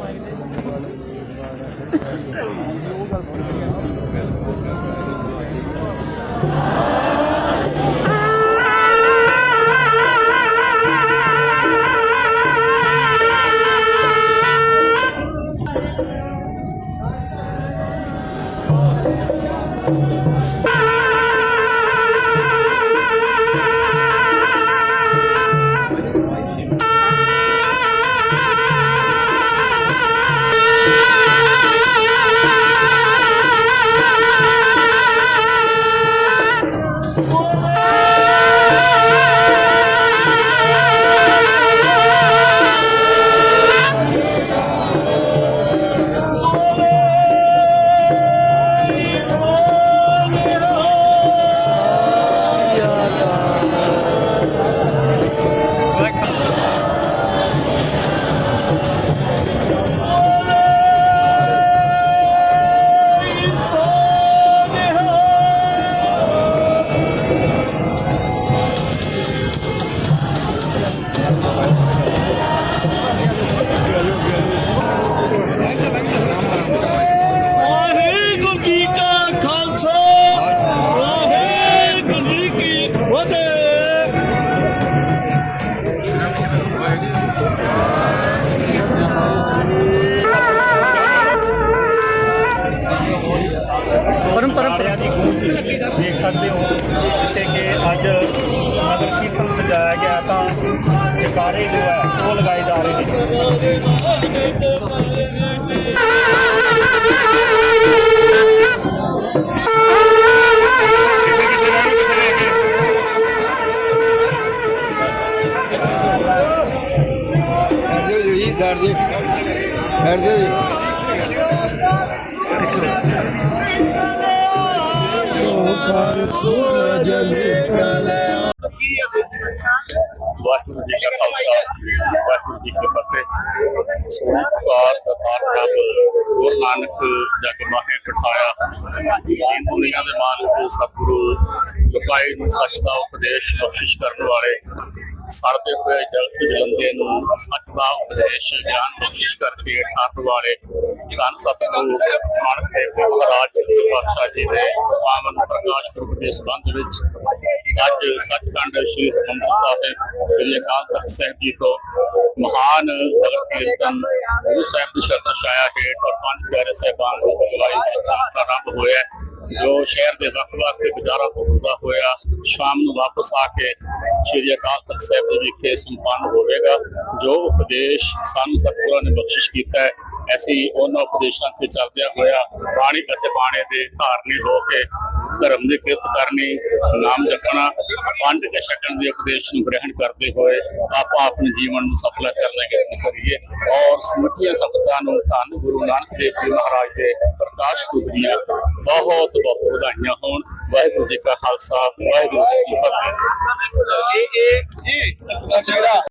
ਵਾਹਿਗੁਰੂ ਜੀ ਕੀ ਪਰੰਪਰਾ ਦੀ ਗੂੰਜ ਦੇਖ ਸਕਦੇ ਹੋ ਜਿੱਥੇ ਕਿ ਅੱਜ ਨਗਰ ਕੀਰਤਨ ਸਜਾਇਆ ਗਿਆ ਤਾਂ ਜਕਾਰੇ ਜੋ ਹੈ, ਉਹ ਲਗਾਏ ਜਾ ਰਹੇ ਨੇ। ਦਿਓ ਜੀ ਸਾਈਡ ਦੇ ਸਾਈਡ ਦਿਓ ਜੀ ਵਾਹਿਗੁਰੂ ਜੀ ਕਾ ਖਾਲਸਾ, ਵਾਹਿਗੁਰੂ ਜੀ ਕੀ ਫਤਿਹ। ਸੋਹਣੀ ਪੁਕਾਰ ਕਰਤਾਰ ਪ੍ਰਭ ਗੁਰੂ ਨਾਨਕ ਜਗ ਮਾਹੇ ਪਠਾਇਆ। ਦੀਨ ਦੁਨੀਆ ਦੇ ਮਾਲਕ, ਸਤਿਗੁਰੂ ਲੁਕਾਈ ਨੂੰ ਸੱਚ ਦਾ ਉਪਦੇਸ਼ ਬਖਸ਼ਿਸ਼ ਕਰਨ ਵਾਲੇ ਸੜਦੇ ਹੋਏ ਜਗਤ ਜਲੰਦੇ ਨੂੰ ਸੱਚ ਦਾ ਉਪਦੇਸ਼ ਗਿਆਨ ਬਖਸ਼ਿਸ਼ ਕਰਕੇ ਠਾਠ ਵਾਲੇ ਧੰਨ ਸਤਿਗੁਰੂ ਨਾਨਕ ਦੇਵ ਮਹਾਰਾਜ ਸਤਿਗੁਰੂ ਪਾਤਸ਼ਾਹ ਜੀ ਦੇ ਪਾਵਨ ਪ੍ਰਕਾਸ਼ ਪੁਰਬ ਦੇ ਸੰਬੰਧ ਵਿੱਚ ਅੱਜ ਸੱਚਖੰਡ ਸ੍ਰੀ ਹਰਿਮੰਦਰ ਸਾਹਿਬ ਸ੍ਰੀ ਅਕਾਲ ਤਖਤ ਸਾਹਿਬ ਜੀ ਤੋਂ ਮਹਾਨ ਨਗਰ ਕੀਰਤਨ ਗੁਰੂ ਸਾਹਿਬ ਦੀ ਸ਼ਰਧਾ ਛਾਇਆ ਹੇਠ ਔਰ ਪੰਜ ਪਿਆਰੇ ਸਾਹਿਬਾਨ ਦੀ ਅਗਵਾਈ ਵਿੱਚ ਆਰੰਭ ਹੋਇਆ ਜੋ ਸ਼ਹਿਰ ਦੇ ਵੱਖ-ਵੱਖ ਬਾਜ਼ਾਰਾਂ ਤੋਂ ਹੁੰਦਾ ਹੋਇਆ, ਸ਼ਾਮ ਨੂੰ ਵਾਪਸ ਆ ਕੇ ਸ੍ਰੀ ਅਕਾਲ ਤਖਤ ਸਾਹਿਬ ਦੇ ਵਿਖੇ ਸੰਪੰਨ ਹੋਵੇਗਾ, ਜੋ ਉਪਦੇਸ਼ ਸਾਨੂੰ ਸਤਿਗੁਰਾਂ ਨੇ ਬਖਸ਼ਿਸ਼ ਕੀਤਾ ਹੈ। ਅਸੀਂ ਉਹਨਾਂ ਉਪਦੇਸ਼ਾਂ ਤੇ ਚੱਲਦਿਆਂ ਹੋਇਆ ਬਾਣੀ ਅਤੇ ਬਾਣੇ ਦੇ ਧਾਰਨੀ ਹੋ ਕੇ ਧਰਮ ਦੀ ਕਿਰਤ ਕਰਨੀ, ਨਾਮ ਜਪਣਾ ਪੰਜ ਕੇ ਛਕਣ ਦੇ ਉਪਦੇਸ਼ ਨੂੰ ਗ੍ਰਹਿਣ ਕਰਦੇ ਹੋਏ ਆਪਾਂ ਆਪਣੇ ਜੀਵਨ ਨੂੰ ਸਫਲ ਕਰਨ ਦੀ ਯਤਨ ਕਰੀਏ ਔਰ ਸਮੁੱਚੀਆਂ ਸੰਗਤਾਂ ਨੂੰ ਧੰਨ ਗੁਰੂ ਨਾਨਕ ਦੇਵ ਜੀ ਮਹਾਰਾਜ ਦੇ ਪ੍ਰਕਾਸ਼ ਪੁਰਬ ਦੀਆਂ ਬਹੁਤ ਬਹੁਤ ਵਧਾਈਆਂ ਹੋਣ। ਵਾਹਿਗੁਰੂ ਜੀ ਕਾ ਖਾਲਸਾ, ਵਾਹਿਗੁਰੂ ਜੀ ਕੀ ਫਤਿਹ। ਇਹ ਇਹ ਇਹ